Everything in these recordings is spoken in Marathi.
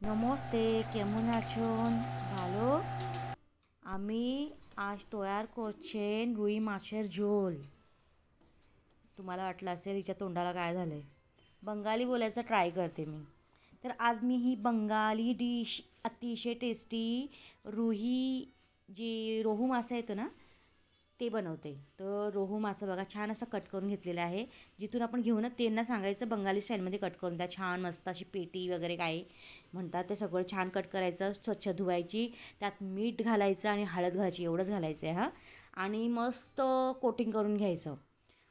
नमस्ते কেমন আছেন ভালো आज আজ তৈয়ার रुई माशेर झोल. तुम्हाला वाटलं असेल हिच्या तोंडाला काय झालं आहे बंगाली बोलायचं ट्राय करते मी. तर आज मी ही बंगाली डिश अतिशय टेस्टी रुही जी रोहू मासा येतो ना ते बनवते. तर रोहू मासं बघा छान असं कट करून घेतलेलं आहे. जिथून आपण घेऊन त्यांना सांगायचं बंगाली स्टाईलमध्ये कट करून द्या. छान मस्त अशी पेटी वगैरे काय म्हणतात ते सगळं छान कट करायचं स्वच्छ धुवायची. त्यात मीठ घालायचं आणि हळद घालायची एवढंच घालायचं आहे हां. आणि मस्त कोटिंग करून घ्यायचं.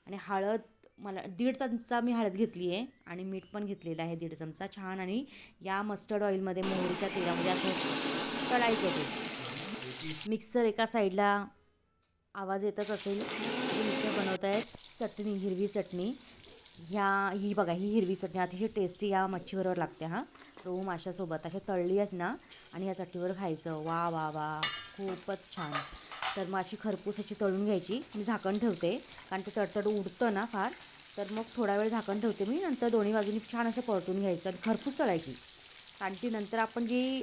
आणि हळद मला दीड चमचा मी हळद घेतली आहे आणि मीठ पण घेतलेलं आहे दीड चमचा. छान आणि या मस्टर्ड ऑइलमध्ये मोहरीच्या तेलामध्ये असं तळायचं ते. मिक्सर एका साईडला आवाज येतच असेल. मिक्सर बनवत आहेत चटणी हिरवी चटणी. ह्या ही बघा ही हिरवी चटणी अतिशय टेस्टी या मच्छीबरोबर लागते हां. रोहू माशासोबत अशा तळली आहेत ना आणि या चटणीवर खायचं. वा वा वा. खूपच छान. तर मग अशी खरपूस अशी तळून घ्यायची. मी झाकण ठेवते कारण ते तडतड उडतं ना फार. तर मग थोडा वेळ झाकण ठेवते मी नंतर दोन्ही बाजूनी छान असं परतून घ्यायचं आणि खरपूस तळायची. आणि ती नंतर आपण जी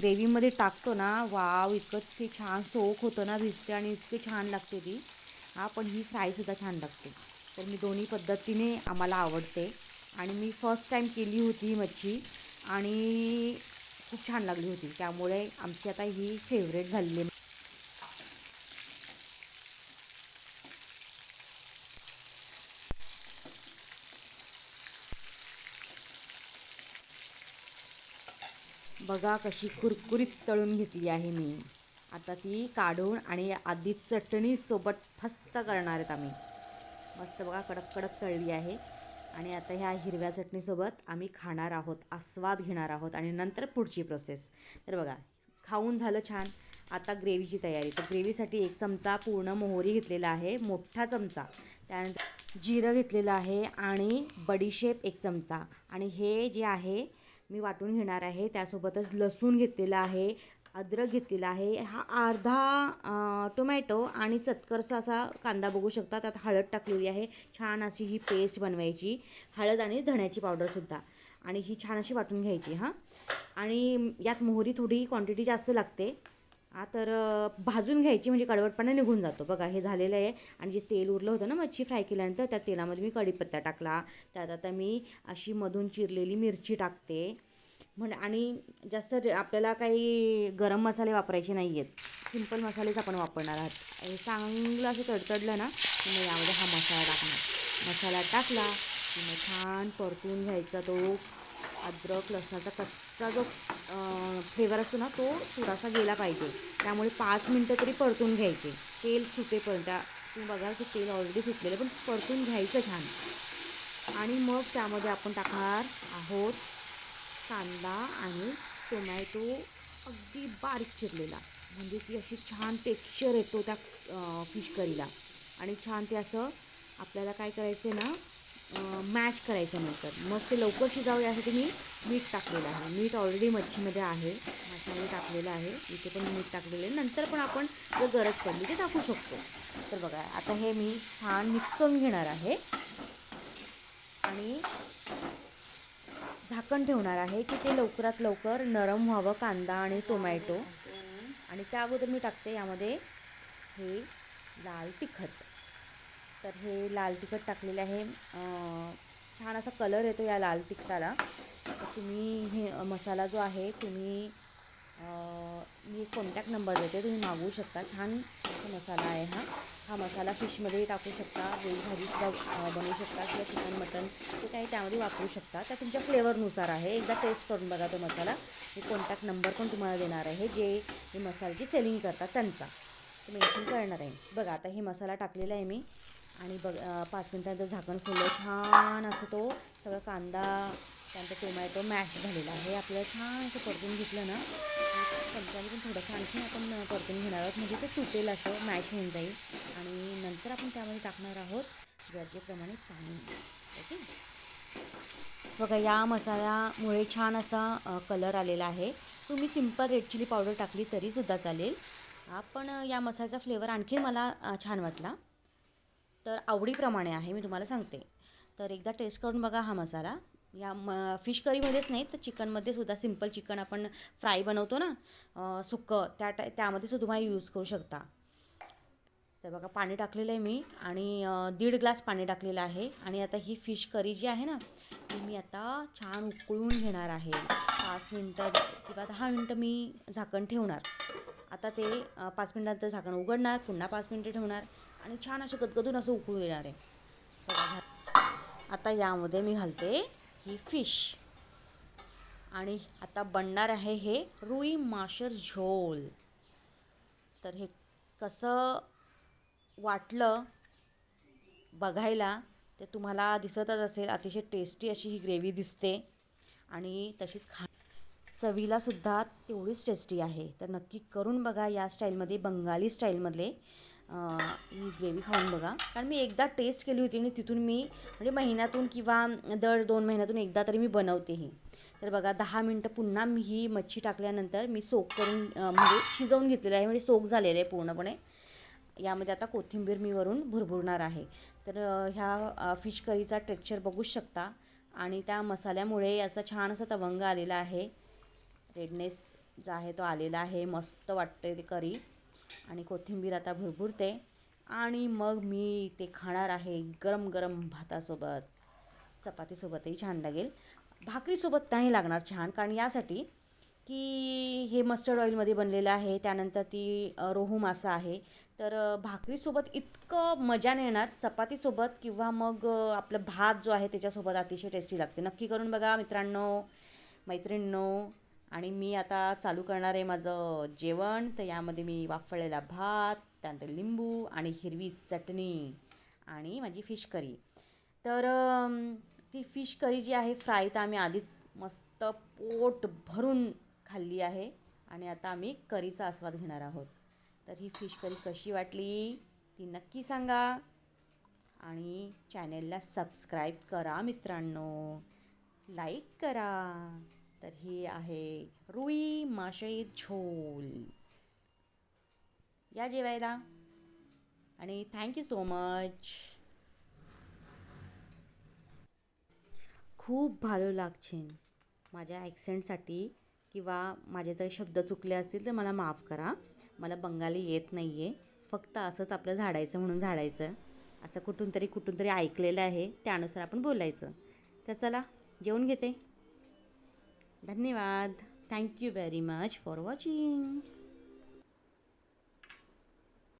ग्रेव्हीमध्ये टाकतो ना वाव इतकं ते छान सोक होतं ना भिजते आणि इतकी छान लागते ती. हा पण ही फ्रायसुद्धा छान लागते. तर मी दोन्ही पद्धतीने आम्हाला आवडते. आणि मी फर्स्ट टाईम केली होती ही मच्छी आणि खूप छान लागली होती. त्यामुळे आमची आता ही फेवरेट झालेली बघा कशी कुरकुरीत तळून घेतली आहे मी. आता ती काढून आणि आधी चटणीसोबत फस्त करणार आहेत आम्ही. मस्त बघा कडक कडक तळली आहे. आणि आता ह्या हिरव्या चटणीसोबत आम्ही खाणार आहोत आस्वाद घेणार आहोत आणि नंतर पुढची प्रोसेस तर बघा खाऊन झालं छान. आता ग्रेव्हीची तयारी. तर ग्रेव्हीसाठी एक चमचा पूर्ण मोहरी घेतलेला आहे मोठा चमचा. त्यानंतर जिरं घेतलेलं आहे आणि बडीशेप एक चमचा. आणि हे जे आहे मी वाटून घेणार आहे. त्यासोबतच लसूण घेतलेला आहे अद्रक घेतलेला आहे. हा अर्धा टोमॅटो आणि चतकरसा असा कांदा बघू शकता. त्यात हळद टाकलेली आहे. छान अशी ही पेस्ट बनवायची. हळद आणि धण्याची पावडरसुद्धा आणि ही छान अशी वाटून घ्यायची हां. आणि यात मोहरी थोडी क्वांटिटी जास्त लागते. हा तर भाजून घ्यायची म्हणजे कडवटपणा निघून जातो. बघा हे झालेलं आहे. आणि जे तेल उरलं होतं ना मच्छी फ्राय केल्यानंतर त्या तेलामध्ये मी कढीपत्ता टाकला. त्यात आता मी अशी मधून चिरलेली मिरची टाकते. म्हण आणि जास्त आपल्याला काही गरम मसाले वापरायचे नाही आहेत सिंपल मसालेच आपण वापरणार आहात. हे चांगलं असं तडतडलं ना की मग यामध्ये हा मसाला टाकणार. मसाला टाकला की मग छान परतून घ्यायचा तो अद्रक लसणाचा कच्चा चा जो फ्लेवर असतो ना तो थोडासा गेला पाहिजे. त्यामुळे पाच मिनटं तरी परतून घ्यायचे. तेल सुटेपर्यंत. तुम्ही बघाल की तेल ऑलरेडी सुटलेलं पण परतून घ्यायचं छान. आणि मग त्यामध्ये आपण टाकणार आहोत कांदा आणि टोमॅटो अगदी बारीक चिरलेला. म्हणजे ती अशी छान टेक्स्चर येतो त्या फिश करीला आणि छान ते असं आपल्याला काय करायचं आहे ना मॅश करायचं नंतर. मग ते लवकर शिजावं यासाठी मी मीठ टाकलेलं आहे. मीठ ऑलरेडी मच्छीमध्ये आहे. मसाले टाकलेलं आहे. इथे पण मीठ टाकलेलं आहे. नंतर पण आपण जर गरज पडली ते टाकू शकतो. तर बघा आता हे मी छान मिक्स करून घेणार आहे. आणि झाकण ठेवणार आहे की ते लवकरात लवकर नरम व्हावं कांदा आणि टोमॅटो आणि त्या अगोदर मी टाकते यामध्ये हे लाल तिखट. तर हे लाल तिखट टाकलेलं आहे. छान असा कलर येतो या लाल तिखटाला. तर तुम्ही हे मसाला जो आहे तुम्ही मी कॉन्टॅक्ट नंबर देते तुम्ही मागवू शकता. छान असा मसाला आहे हा. हा मसाला फिशमध्ये टाकू शकता वेळी भाजीसुद्धा बनवू शकता किंवा चिकन मटन ते काही त्यामध्ये वापरू शकता. त्या तुमच्या फ्लेवरनुसार आहे. एकदा टेस्ट करून बघा तो मसाला. मी कॉन्टॅक्ट नंबर पण तुम्हाला देणार आहे जे हे मसाल्याची सेलिंग करतात त्यांचा. मेन्शन करणार आहे. बघा आता हे मसाला टाकलेला आहे मी. आणि बघ पाच मिनटानंतर झाकण फुलं छान असं तो सगळा कांदा त्यानंतर टोमॅटो मॅश झालेला आहे. आपल्याला छान असं परतून घेतलं ना चमच्याने पण थोडंसं आणखी आपण परतून घेणार आहोत. म्हणजे ते सुटेल असं मॅश होऊन जाईल. आणि नंतर आपण त्यामध्ये टाकणार आहोत गरजेप्रमाणे पाणी. ओके? बघा या मसाल्यामुळे छान असा कलर आलेला आहे. तुम्ही सिंपल रेड चिली पावडर टाकली तरीसुद्धा चालेल. पण या मसाल्याचा फ्लेवर आणखी मला छान वाटला. तर आवडीप्रमाणे आहे मी तुम्हाला सांगते. तर एकदा टेस्ट करून बघा हा मसाला. या म फिश करीमध्येच नाही तर चिकनमध्ये सुद्धा सिंपल चिकन आपण फ्राय बनवतो ना सुकं त्या टा त्यामध्ये सुद्धा तुम्हाला यूज करू शकता. तर बघा पाणी टाकलेलं आहे मी आणि दीड ग्लास पाणी टाकलेलं आहे आणि आता ही फिश करी जी आहे ना ती मी आता छान उकळून घेणार आहे. पाच मिनटं किंवा दहा मिनटं मी झाकण ठेवणार. आता ते पाच मिनटानंतर झाकण उघडणार पुन्हा पाच मिनटं ठेवणार. आणि छान असे गदगदून असं उकळू येणार आहे. आता यामध्ये मी घालते ही फिश. आणि आता बनणार आहे हे रुई माशर झोल. तर हे कसं वाटलं बघायला ते तुम्हाला दिसतच असेल. अतिशय टेस्टी अशी ही ग्रेव्ही दिसते. आणि तशीच खा चवीलासुद्धा तेवढीच टेस्टी आहे. तर नक्की करून बघा या स्टाईलमध्ये बंगाली स्टाईलमधले ही ग्रेव्ही खाऊन बघा. कारण मी एकदा टेस्ट केली होती आणि तिथून मी म्हणजे महिन्यातून किंवा दर दोन महिन्यातून एकदा तरी मी बनवते ही. तर बघा दहा मिनटं पुन्हा मी ही मच्छी टाकल्यानंतर मी सोक करून म्हणजे शिजवून घेतलेलं आहे म्हणजे सोक झालेलं आहे पूर्णपणे. यामध्ये आता कोथिंबीर मी वरून भुरभुरणार आहे. तर ह्या फिश करीचा टेक्स्चर बघूच शकता. आणि त्या मसाल्यामुळे याचा छान असा तवंग आलेला आहे. रेडनेस जो आहे तो आलेला आहे. मस्त वाटते ते करी आणि कोथिंबीर आता भुरभुरते आणि मग मी ते खाणार आहे गरम गरम भातासोबत. चपातीसोबतही छान लागेल. भाकरीसोबत नाही लागणार छान कारण यासाठी की हे मस्टर्ड ऑइलमध्ये बनलेलं आहे त्यानंतर ती रोहू मासा आहे. तर भाकरीसोबत इतकं मजा नाही येणार. चपातीसोबत किंवा मग आपलं भात जो आहे त्याच्यासोबत अतिशय टेस्टी लागते. नक्की करून बघा मित्रांनो मैत्रिणींनो. आणि मी आता चालू करणार आहे माझं जेवण. तर यामध्ये मी वाफळलेला भात त्यानंतर लिंबू आणि हिरवी चटणी आणि माझी फिश करी. तर ती फिश करी जी आहे फ्राय तर आम्ही आधीच मस्त पोट भरून खाल्ली आहे आणि आता आम्ही करीचा आस्वाद घेणार आहोत. तर ही फिश करी कशी वाटली ती नक्की सांगा आणि चॅनेलला सबस्क्राईब करा मित्रांनो. लाईक करा. तर ही आहे रुई माशई झोल. या जेवायला. आणि थँक्यू सो मच खूप भालो लागशीन माझ्या ॲक्सेंटसाठी किंवा माझे जर शब्द चुकले असतील तर मला माफ करा. मला बंगाली येत नाही आहे फक्त असंच आपलं झाडायचं म्हणून झाडायचं. असं कुठून तरी कुठून तरी ऐकलेलं आहे. त्यानुसार आपण बोलायचं. तर चला जेवून घेते. धन्यवाद. Thank you very much for watching